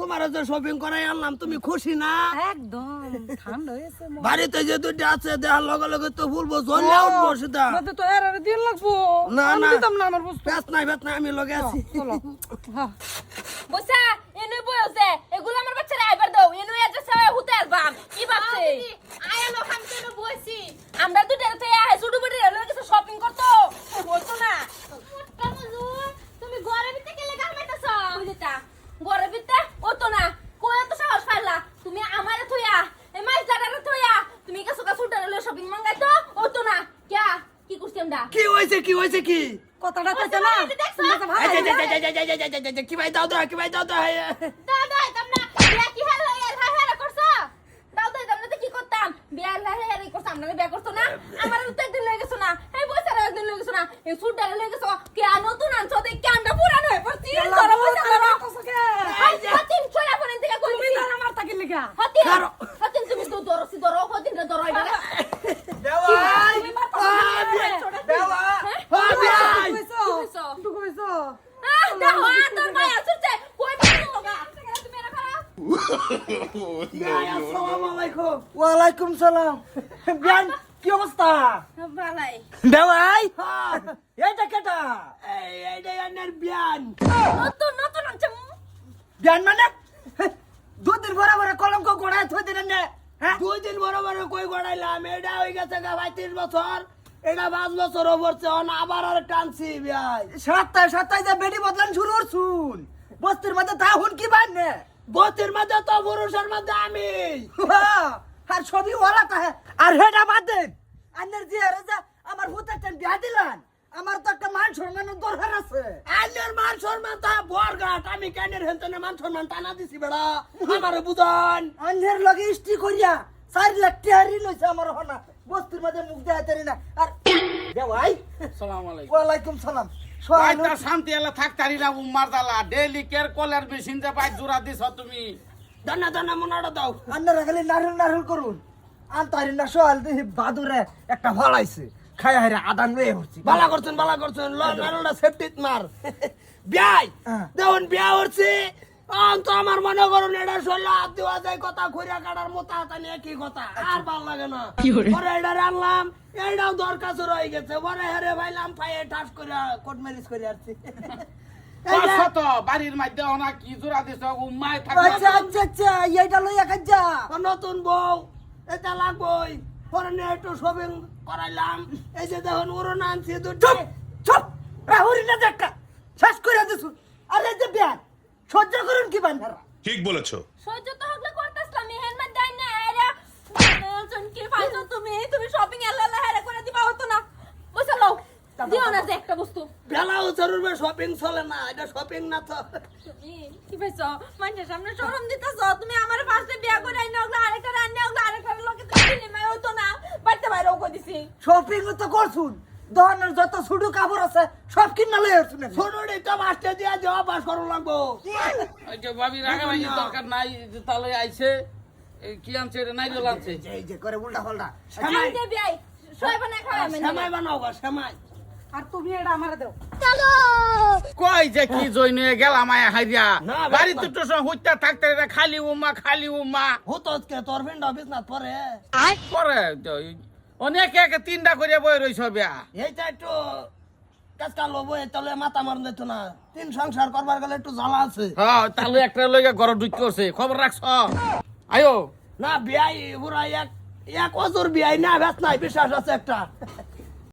তোমার যে শপিং করাই আনলাম তুমি খুশি না? একদম ঠান্ডা হয়েছে বাড়িতে যে দুইটা আছে দেখার লগে লগে তো বলব জলে উঠবো সেটা। তো এর আর দিন লাগবো। না, না। দিতাম না আমার বস্তু। ব্যাস নাই ব্যাস নাই আমি লগে আছি। চলো। হ্যাঁ। বসা এনে বইছে কি হয়েছে? কি হয়েছে কি? কথাটা কইতে না। কি ভাই দাও দাও কি ভাই দাও দাও দাও দাও তোমরা বিয়া কি হাল? হই দাও দাও তোমরা তো কি করতাম? বিয়া হাল হাল করছ আমরা বিয়া করছ আমার তো লই গেছো না। এই বইসা একদিন লই গেছো না। লই গেছো। কি নতুন আনছো? দেখ কি আমরা পুরানো হই পড়ছি। তোরা বইসা করো হাতিম ছোড়া আমার তাকে লাগা? হাতিম হ্যাঁ, ওয়ালাইকুম সালাম বিয়ান কি অবস্থা? দেওয়াই? এইটা কেটা? এইটা এনের বিয়ান। নতুন নতুন আনছে। বিয়ান মানে? দুদিন ভরা ভরা কলঙ্ক গড়ায় থই দিন দুই দিন বড় বড় কই গড়াইলাম এটা হয়ে গেছে গা ভাই তিন বছর এটা পাঁচ বছর পড়ছে আবার আর টানছি বিয়াই সপ্তাহে সপ্তাহে যে বেডি বদলান শুরু করছুন। বস্তির মধ্যে তা হুন কি বান নে? বতির মধ্যে তো পুরুষের মধ্যে আমি। আর ছবি তাহে আর হেটা বাদ দেন। আন্নের যে আমার হুতে বিয়া দিলান। আমার তো একটা মান সম্মানের দরকার আছে। আন্নের মান সম্মান তা বরঘাট আমি কেনের হেন্তনে মান সম্মান টানা দিছি বেড়া। আমার বুঝান। আন্নের লগে ইস্টি করিয়া চার লাখ টিয়ারি লইছে আমার হনা। বস্তির মধ্যে মুখ তারি না। আর দেওয়াই সালাম আলাইকুম। ওয়ালাইকুম সালাম। বাইটা শান্তি এলা থাকতারি না উম্মার দালা। ডেইলি কেয়ার কলের মেশিন যে বাইক জোড়া দিছ তুমি? দানা দানা মনাটা দাও। আপনারা খালি নারুল নারুল করুন। আনতারি না সোহাল দেখি বাদুরে একটা ভালাইছে হাইরে আদান হচ্ছি বালা করছেন বালা করছেন সেফটিত মার। বিয়াই হ্যাঁ। দেখুন বিয়া হচ্ছে তো আমার মনে করুন এটা শরীরে হাত দেওয়া যায় কথা খুঁড়িয়া কাটার মতো হাতা নিয়ে কি কথা? আর ভালো লাগে না। পরে এটা আনলাম এইটাও দরকার রয়ে গেছে। পরে হেরে ভাইলাম পায়ে ঠাস করে কোট ম্যারিজ করে আসছি। যে- বাড়ির মধ্যে কি জোড়া দিছ? উম্মায় আচ্ছা আচ্ছা আচ্ছা এইটা লইয়া নতুন বউ এটা লাগবই। পরে নিয়ে একটু শপিং করাইলাম। এই যে দেখুন উড়ন আনছি দুটো। চুপ চুপ রাহুরি না দেখা। শেষ করে দিছু। আরে যে বিয়ান সহ্য করুন কি বান্ধারা ঠিক বলেছ। সহ্য তো হগলে করতেছলাম মেহেন মান দেয় না এরা বলছেন কি ফাইছো তুমি? তুমি শপিং এলা হেরে করে দিবা হতো না। বসে লও দিও না যে একটা বস্তু। বেলাও জরুর শপিং চলে না এটা শপিং না তো। তুমি কি পাইছো মানুষের সামনে শরম দিতেছ? তুমি আমার ফার্স্টে বিয়া করে আইনা ওগুলো আরেকটা রান্না ওগুলো আরেকটা লোকে তো দিলি মাই হতো বাড়িতে বাইরেও কই দিছি। শপিং তো করছুন। দহনের যত ছুটু কাপড় আছে সব কিনা লই আসুন ছোটরে তো মাস্টার দিয়া যাওয়া বাস করো লাগবো। ওই যে ভাবি ভাই দরকার নাই যে তালে আইছে এই কি আনছে এটা নাই আনছে। এই যে করে উল্টা পাল্টা। সেমাই। আই দে ভাই সবাই বানায় খাওয়া আমি সেমাই বানাও গা সময় আর তুমি এটা আমারে দাও। কই যে কি জয় নিয়ে গেলাম আয়া হাইরিয়া না, বাড়ি তো তো হইতা থাকতে রে খালি উম্মা খালি হতো কে তোর ফ্রেন্ড অফিস না পরে পরে অনেক একে তিনটা করে বই রইছ বিয়া। এইটা একটু কাজকা লবো তাহলে মাথা মারন দিত না। তিন সংসার করবার গেলে একটু জ্বালা আছে। হ্যাঁ তাহলে একটা লইয়া ঘর ঢুক করছে। খবর রাখছ? আয়ো। না বিয়াই পুরা এক এক অজুর বিয়াই না নাই বিশ্বাস আছে একটা।